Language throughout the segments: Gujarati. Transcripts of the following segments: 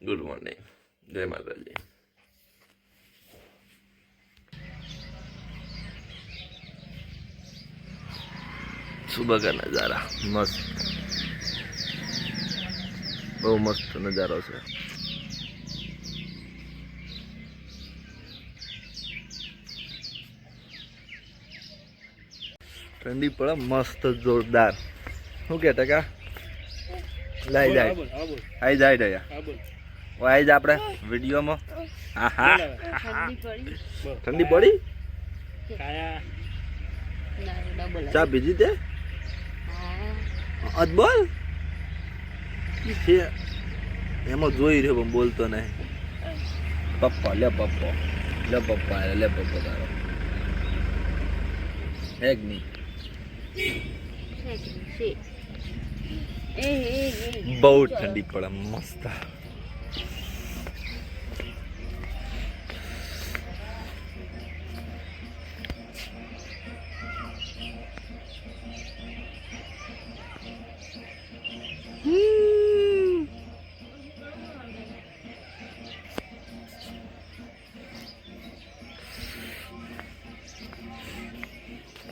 ગુડ મોર્નિંગ જય માતાજી સુબહ કા નજારા મસ્ત બહુ મસ્ત નજારો છે ઠંડી પડે મસ્ત જોરદાર શું કે ટકા લઈ જાય. આઈ જાય રહ્યા ઓ આઈ જાય આપણે વિડીયોમાં. હા હા ઠંડી પડી. ઠંડી પડી? ચા બીજી તે? હા. અદ બોલ. છે. એમાં જોઈ રહ્યો પણ બોલતો નહીં. પપ્પા લે પપ્પા. લે પપ્પા લે પપ્પા તારો. હેગ નહીં બહુ ઠંડી પડે મસ્ત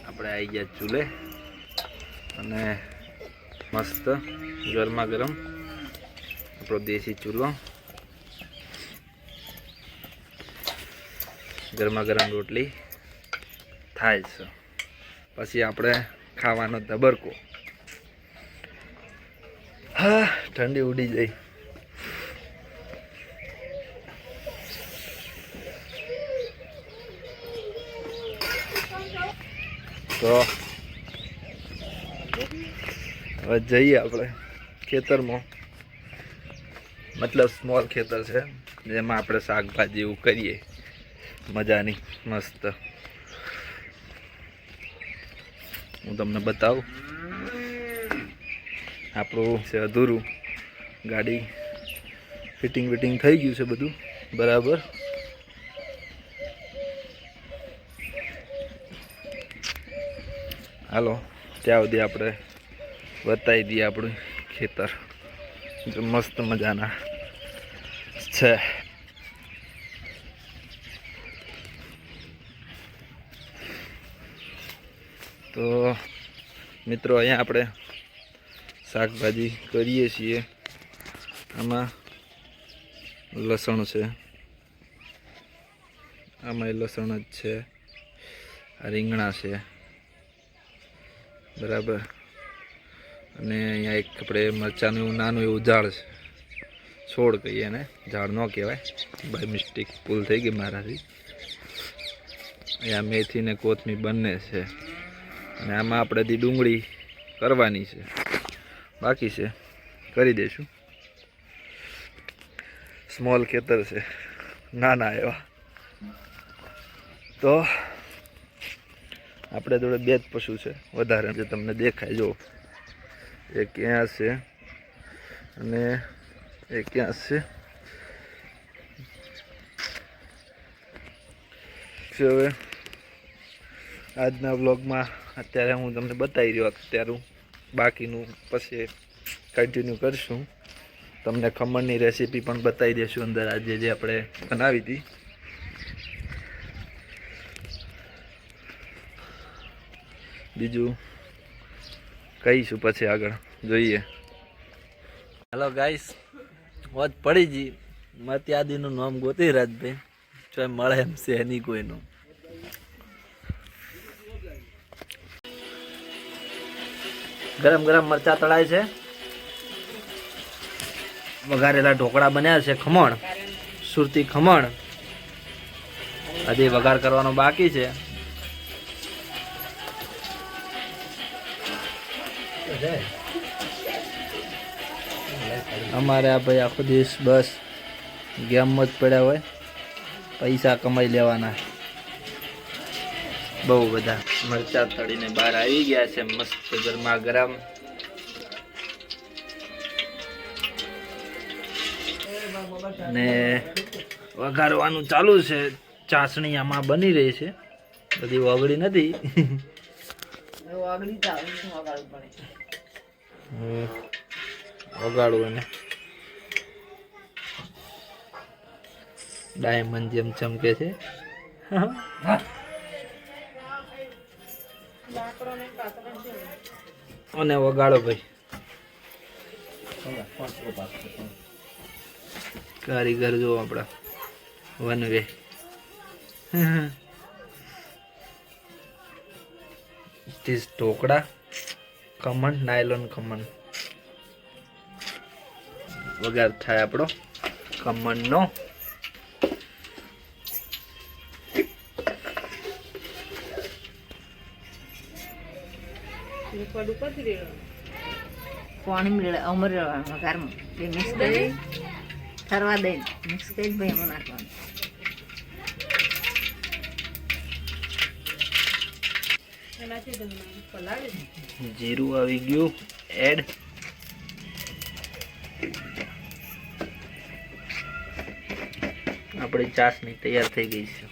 આપણે આવી ગયા ચૂલે અને મસ્ત ગરમા ગરમ. આપણો દેશી ચૂલો. ગરમા ગરમ રોટલી થાય છે. પછી આપણે ખાવાનો તબરકો. હા, ઠંડી ઉડી જાય તો હવે જઈએ આપણે ખેતરમાં. મતલબ સ્મોલ ખેતર છે, જેમાં આપણે શાકભાજી એવું કરીએ. મજાની, મસ્ત. હું તમને બતાવું. આપણું છે, અધૂરું. ગાડી ફિટિંગ વિટિંગ થઈ ગયું છે બધું. બરાબર. હાલો, ત્યાં સુધી આપણે બતાવી દઈએ આપણું ખેતર. મસ્ત મજાના છે. તો મિત્રો અહીંયા આપણે શાકભાજી કરીએ છીએ. આમાં લસણ છે. આમાં લસણ જ છે. રીંગણા છે. બરાબર. અને અહીંયા એક આપણે મરચાંનું એવું નાનું એવું ઝાડ છે. છોડ કહીએ એને. ઝાડ ન કહેવાય. બાય મિસ્ટેક ભૂલ થઈ ગઈ મારાથી. અહીંયા મેથી ને કોથમી બંને છે. અને આમાં આપણે દી ડુંગળી કરવાની છે. બાકી છે. કરી દઈશું. સ્મોલ ખેતર છે. નાના એવા. તો આપણે જોડે બે જ પશુ છે. વધારે તમને દેખાય જો એક ક્યાં છે? અને એ ક્યાં છે? હવે આજના વ્લોગમાં અત્યારે હું તમને બતાવી રહ્યો અત્યારું. બાકીનું પછી કન્ટિન્યુ કરીશું. તમને ખમણની રેસીપી પણ બતાવી દઈશું અંદર આજે જે આપણે બનાવી હતી. બીજું કહીશું પછી આગળ. જોઈએ. હેલો ગાઈસ હોજ પડી જી મત્યાદીનું નામ ગોતી રાજભાઈ. જો મળે એમ છે નહીં કોઈનું. ગરમ ગરમ મરચા તળાય છે. વઘારેલા ઢોકળા બન્યા છે, ખમણ. સુરતી ખમણ. હજી વઘાર કરવાનો બાકી છે. અમારે આ ભાઈ આખો દિવસ બસ ગેમમાં જ પડ્યા હોય. પૈસા કમાઈ લેવાના. બહુ બધા. મરચા તળીને બહાર આવી ગયા છે મસ્ત ગરમા ગરમ. ને વઘારવાનું ચાલુ છે. ચાસણી આમાં બની રહી છે. બધી વગડી નથી. હમ. વગાડવું એને. ડાયમંડ જેમ ચમકે છે. અને વગાડો ભાઈ. કારીગર જો આપણા. One way. Dhokla. Khaman nylon khaman વગાર થાય આપણો ખમણનો પાણી મેળે અમર ઘરમાં. એ મિક્સ કરી ફરવા દઈને મિક્સ કરી ભાઈ એમાં નાખવાનું. જીરું આવી ગયું. એડ આપણી ચાસણી તૈયાર થઈ ગઈ છે.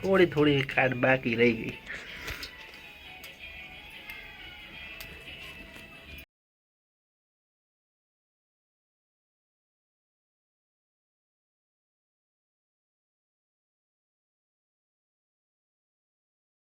થોડી થોડી ખાંડ બાકી રહી ગઈ.